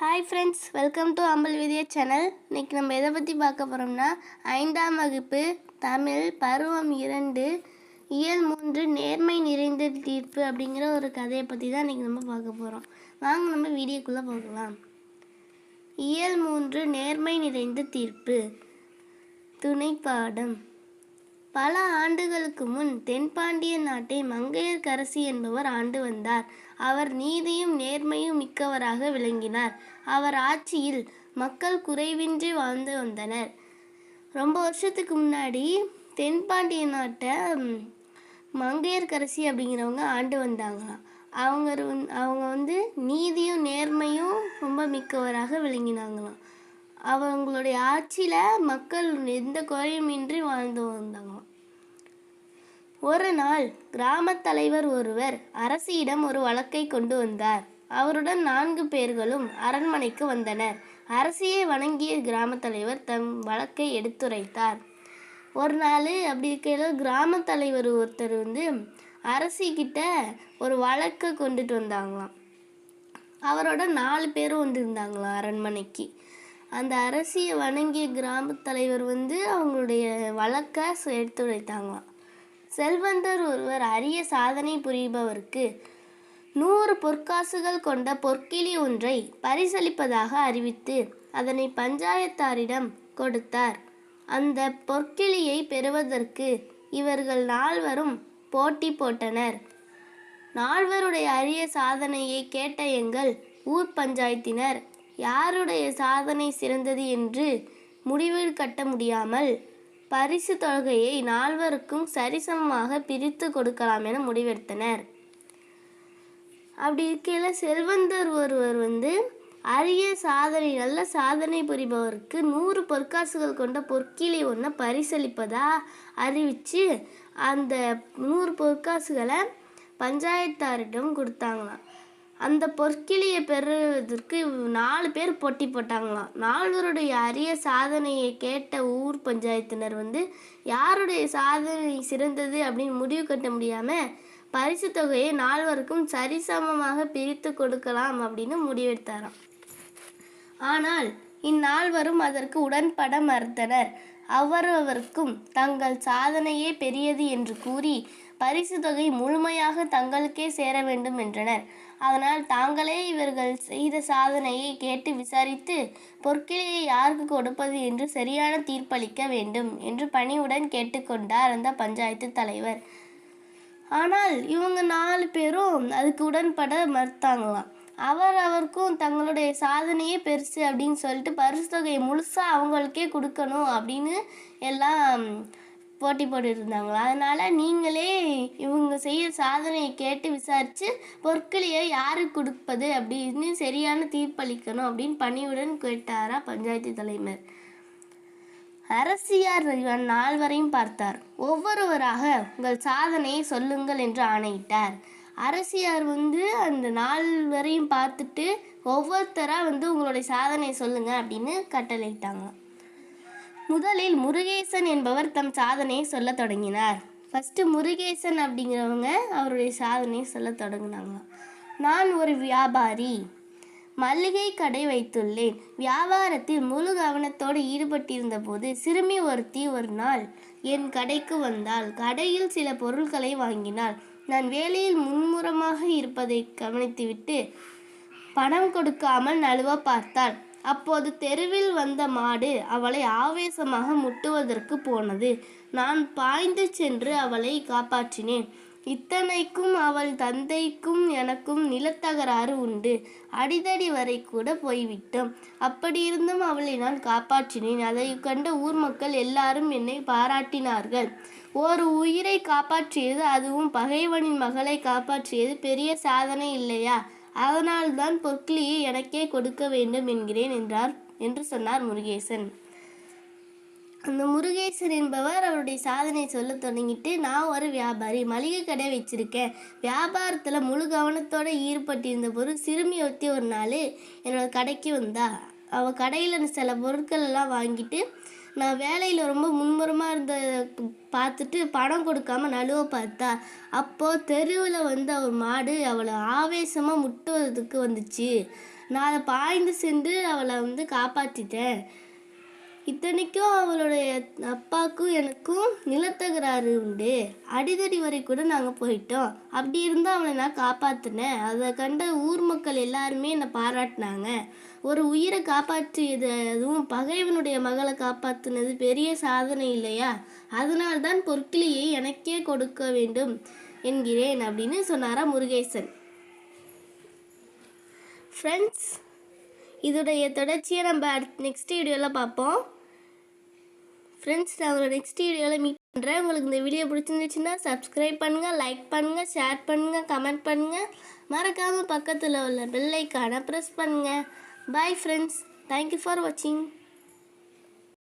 Hi friends welcome to அம்பல் விதிய channel இன்னைக்கு நம்ம எதை பற்றி பார்க்க போகிறோம்னா ஐந்தாம் வகுப்பு தமிழ் பருவம் இரண்டு இயல் மூன்று நேர்மை நிறைந்த தீர்ப்பு அப்படிங்கிற ஒரு கதையை பற்றி தான் இன்றைக்கி நம்ம பார்க்க போகிறோம் வாங்க நம்ம வீடியோக்குள்ளே போகலாம். இயல் மூன்று நேர்மை நிறைந்த தீர்ப்பு. துணைப்பாடம். பல ஆண்டுகளுக்கு முன் தென்பாண்டிய நாட்டை மங்கையர்கரசி என்பவர் ஆண்டு வந்தார். அவர் நீதியும் நேர்மையும் மிக்கவராக விளங்கினார். அவர் ஆட்சியில் மக்கள் குறைவின்றி வாழ்ந்து வந்தனர். ரொம்ப வருஷத்துக்கு முன்னாடி தென்பாண்டிய நாட்டை மங்கையர்கரசி அப்படிங்கிறவங்க ஆண்டு வந்தாங்களாம். அவங்க அவங்க வந்து நீதியும் நேர்மையும் ரொம்ப மிக்கவராக விளங்கினாங்களாம். அவங்களுடைய ஆட்சியில் மக்கள் எந்த குறையுமின்றி வாழ்ந்து வந்தாங்களாம் ஒரு நாள் கிராமத் தலைவர் ஒருவர் அரசியிடம் ஒரு வழக்கை கொண்டு வந்தார். அவருடன் நான்கு பேர்களும் அரண்மனைக்கு வந்தனர். அரசியை வணங்கிய கிராமத் தலைவர் தம் வழக்கை எடுத்துரைத்தார். ஒரு நாள் அப்படி இருக்கையில் கிராமத் தலைவர் ஒருத்தர் வந்து அரசிக்கிட்ட ஒரு வழக்கை கொண்டுட்டு வந்தாங்களாம். அவரோட நாலு பேரும் வந்திருந்தாங்களாம் அரண்மனைக்கு. அந்த அரசியை வணங்கிய கிராமத் தலைவர் வந்து அவங்களுடைய வழக்கை எடுத்துரைத்தாங்களாம். செல்வந்தர் ஒருவர் அரிய சாதனை புரிபவருக்கு நூறு பொற்காசுகள் கொண்ட பொற்கிளி ஒன்றை பரிசளிப்பதாக அறிவித்து அதனை பஞ்சாயத்தாரிடம் கொடுத்தார். அந்த பொற்கிளியை பெறுவதற்கு இவர்கள் நால்வரும் போட்டி போட்டனர். நால்வருடைய அரிய சாதனையை கேட்ட எங்கள் ஊர் பஞ்சாயத்தினர் யாருடைய சாதனை சிறந்தது என்று முடிவு கட்ட முடியாமல் பரிசு தொகையை நால்வருக்கும் சரிசமமாக பிரித்து கொடுக்கலாம் என முடிவெடுத்தனர். அப்படி இருக்கையில் செல்வந்தர் ஒருவர் வந்து அரிய சாதனை நல்ல சாதனை புரிபவருக்கு நூறு பொற்காசுகள் கொண்ட பொற்கிளி ஒன்றை பரிசளிப்பதா அறிவித்து அந்த நூறு பொற்காசுகளை பஞ்சாயத்தாரிடம் கொடுத்தாங்களாம். அந்த பொற்கிளியை பெறுவதற்கு நாலு பேர் போட்டி போட்டாங்களாம். நால்வருடைய அரிய சாதனையை கேட்ட ஊர் பஞ்சாயத்தினர் வந்து யாருடைய சாதனை சிறந்தது? அப்படின்னு முடிவு கட்ட முடியாமல் பரிசு தொகையை நால்வருக்கும் சரிசமமாக பிரித்து கொடுக்கலாம் அப்படின்னு முடிவெடுத்தாராம். ஆனால் இந்நால்வரும் அதற்கு உடன்பட மறுத்தனர். அவரவருக்கும் தங்கள் சாதனையே பெரியது என்று கூறி பரிசு தொகை முழுமையாக தங்களுக்கே சேர வேண்டும் என்றனர். அதனால் தாங்களே இவர்கள் செய்த சாதனையை கேட்டு விசாரித்து பொற்கிளியை யாருக்கு கொடுப்பது என்று சரியான தீர்ப்பளிக்க வேண்டும் என்று பணிவுடன் கேட்டுக்கொண்டார் அந்த பஞ்சாயத்து தலைவர். ஆனால் இவங்க நாலு பேரும் அதுக்கு உடன்பட மறுத்தாங்களாம் அவர் அவருக்கும் தங்களுடைய சாதனையே பெருசு அப்படின்னு சொல்லிட்டு பரிசு தொகையை முழுசாக அவங்களுக்கே கொடுக்கணும் அப்படின்னு எல்லாம் போட்டி போட்டுருந்தாங்களா? இருந்தாங்களா அதனால் நீங்களே இவங்க செய்ய சாதனையை கேட்டு விசாரித்து பொற்களியை யாருக்கு கொடுப்பது அப்படின்னு சரியான தீர்ப்பளிக்கணும் அப்படின்னு பணிவுடன் கேட்டாரா பஞ்சாயத்து தலைவர். அரசியார் இவன் நால்வரையும் பார்த்தார். ஒவ்வொருவராக உங்கள் சாதனையை சொல்லுங்கள் என்று ஆணையிட்டார். அரசியார் வந்து அந்த நால்வரையும் பார்த்துட்டு ஒவ்வொருத்தராக வந்து உங்களுடைய சாதனையை சொல்லுங்கள் அப்படின்னு கட்டளையிட்டாங்க. முதலில் முருகேசன் என்பவர் தம் சாதனையை சொல்லத் தொடங்கினார். ஃபஸ்ட்டு முருகேசன் அப்படிங்கிறவங்க அவருடைய சாதனையை சொல்ல தொடங்கினாங்க. நான் ஒரு வியாபாரி. மல்லிகை கடை வைத்துள்ளேன். வியாபாரத்தில் முழு கவனத்தோடு ஈடுபட்டிருந்த போது சிறுமி ஒருத்தி ஒரு நாள் என் கடைக்கு வந்தால் கடையில் சில பொருட்களை வாங்கினாள். நான் வேலையில் முன்முறமாக இருப்பதை கவனித்துவிட்டு பணம் கொடுக்காமல் நழுவ பார்த்தாள். அப்போது தெருவில் வந்த மாடு அவளை ஆவேசமாக முட்டுவதற்கு போனது. நான் பாய்ந்து சென்று அவளை காப்பாற்றினேன். இத்தனைக்கும் அவள் தந்தைக்கும் எனக்கும் நிலத்தகராறு உண்டு. அடிதடி வரை கூட போய்விட்டோம். அப்படியிருந்தும் அவளை நான் காப்பாற்றினேன். அதை கண்ட ஊர் மக்கள் எல்லாரும் என்னை பாராட்டினார்கள். ஒரு உயிரை காப்பாற்றியது அதுவும் பகைவனின் மகளை காப்பாற்றியது பெரிய சாதனை இல்லையா? அதனால்தான் பொற்கிளியை எனக்கே கொடுக்க வேண்டும் என்கிறேன் என்றார் என்று சொன்னார் முருகேசன். அந்த முருகேசன் என்பவர் அவருடைய சாதனையை சொல்ல தொடங்கிட்டு நான் ஒரு வியாபாரி மளிகை கடை வச்சிருக்கேன். வியாபாரத்தில் முழு கவனத்தோடு ஈடுபட்டிருந்த போது சிறுமி ஒத்தி ஒரு நாள் என்னோட கடைக்கு வந்தா. அவள் கடையில் சில பொருட்கள் எல்லாம் வாங்கிட்டு நான் வேலையில் ரொம்ப மும்முரமாக இருந்த பார்த்துட்டு பணம் கொடுக்காம நழுவ பார்த்தா அப்போது தெருவில் வந்து அவர் மாடு அவளை ஆவேசமாக முட்டுவதுக்கு வந்துச்சு. நான் அதை பாய்ந்து சென்று அவளை வந்து காப்பாற்றிட்டேன் இத்தனைக்கும் அவளுடைய அப்பாவுக்கும் எனக்கும் நிலத்தகராறு உண்டு. அடிதடி வரை கூட நாங்கள் போயிட்டோம். அப்படி இருந்தால் அவளை நான் காப்பாற்றினேன் அதை கண்ட ஊர் மக்கள் எல்லாருமே என்னை பாராட்டினாங்க. ஒரு உயிரை காப்பாற்றியது அதுவும் பகைவனுடைய மகளை காப்பாற்றினது பெரிய சாதனை இல்லையா? அதனால்தான் பொற்கிளியை எனக்கே கொடுக்க வேண்டும் என்கிறேன் அப்படின்னு சொன்னாரா முருகேசன். ஃப்ரெண்ட்ஸ் இதோடைய தொடர்ச்சியை நம்ம அடுத்த நெக்ஸ்ட் வீடியோவில் பார்ப்போம். ஃப்ரெண்ட்ஸ் நான் உங்களை நெக்ஸ்ட் வீடியோவில் மீட் பண்ணுறேன் உங்களுக்கு இந்த வீடியோ பிடிச்சிருந்துச்சுன்னா சப்ஸ்கிரைப் பண்ணுங்கள் லைக் பண்ணுங்கள் ஷேர் பண்ணுங்கள் கமெண்ட் பண்ணுங்கள் மறக்காமல் பக்கத்தில் உள்ள பெல்லைக்கான ப்ரெஸ் பண்ணுங்கள் பாய் ஃப்ரெண்ட்ஸ் தேங்க்யூ ஃபார் வாட்சிங்